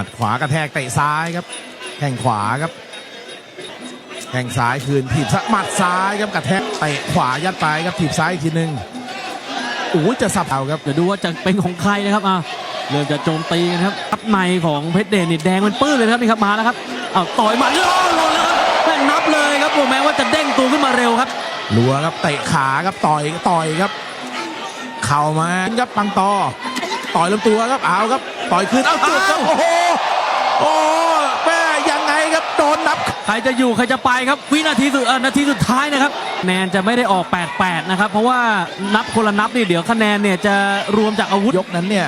หมัดขวากระแทกเตะซ้ายครับแข้งขวาครับแข้งซ้ายคืนถีบซ้ายหมัดซ้ายครับกระแทกเตะขวายัดไปครับถีบซ้ายอีกทีหนึงโอ้ยจะสับเอาครับเดี๋ยวดูว่าจะเป็นของใครนะครับอะเริ่มจะโจมตีกันครับทับในของเพชรเดชนี่แดงมันปื้นเลยนะครับนี่ครับมาแล้วครับเอาต่อยหมาล่อลงแล้วครับแม่งนับเลยครับโอ้แม้ว่าจะเด้งตัวขึ้นมาเร็วครับรัวครับเตะขาครับต่อยต่อยครับ เข่ามาครับปังตอต่อยลำตัวครับเอาครับต่อยคืนเอาจุดครับโอ้โห โอ้แม่ยังไงครับโดนนับ ใครจะอยู่ใครจะไปครับวินาทีสุดเอ่อนาทีสุดท้ายนะครับคะแนนจะไม่ได้ออก 8-8 นะครับ เพราะว่านับคนละนับนี่เดี๋ยวคะแนนเนี่ยจะรวมจากอาวุธยกนั้นเนี่ย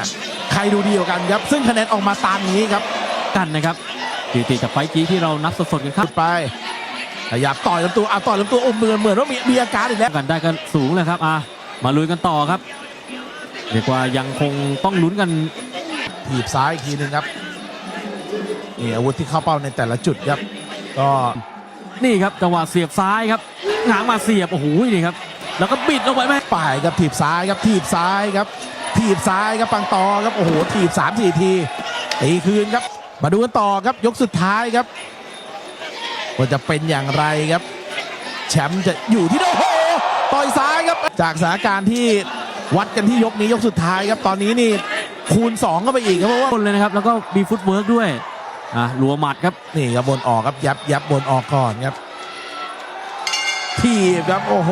ใครดูดีกว่ากันครับซึ่งคะแนนออกมาตามนี้ครับกันนะครับสถิติจากไฟล์กี้ที่เรานับสดๆกันครับไปขยับต่อยลำตัวอะต่อยลำตัวอมเหมือนเหมือนว่ามีมีอาการอีกแล้วกันได้กันสูงเลยครับอะมาลุยกันต่อครับเรียกว่ายังคงต้องลุ้นกันถีบซ้ายอีกทีหนึ่งครับ นี่อาวุธที่เข้าเป้าในแต่ละจุดครับ ก็นี่ครับจังหวะเสียบซ้ายครับหางมาเสียบโอ้โหนี่ครับ แล้วก็บิดลงไปแม่ป่ายครับถีบซ้ายครับถีบซ้ายครับถีบซ้ายครับปังตอครับโอ้โหถีบสามสี่ทีตีคืนครับ มาดูกันต่อครับยกสุดท้ายครับว่าจะเป็นอย่างไรครับ แชมป์จะอยู่ที่โอ้โหต่อยซ้ายครับ จากสถานการณ์ที่วัดกันที่ยกนี้ยกสุดท้ายครับตอนนี้นี่คูณ2ก็ไปอีกครับเพราะว่าคนเลยนะครับแล้วก็มีฟุตเวิร์กด้วย อะรัวหมัดครับ นี่ครับบนออกครับยับยับบนออกก่อนครับทีบครับโอ้โห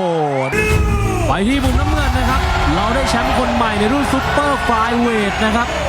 ไปที่มุมน้ำเงินนะครับ เราได้แชมป์คนใหม่ในรุ่นซุปเปอร์ไฟเวทนะครับ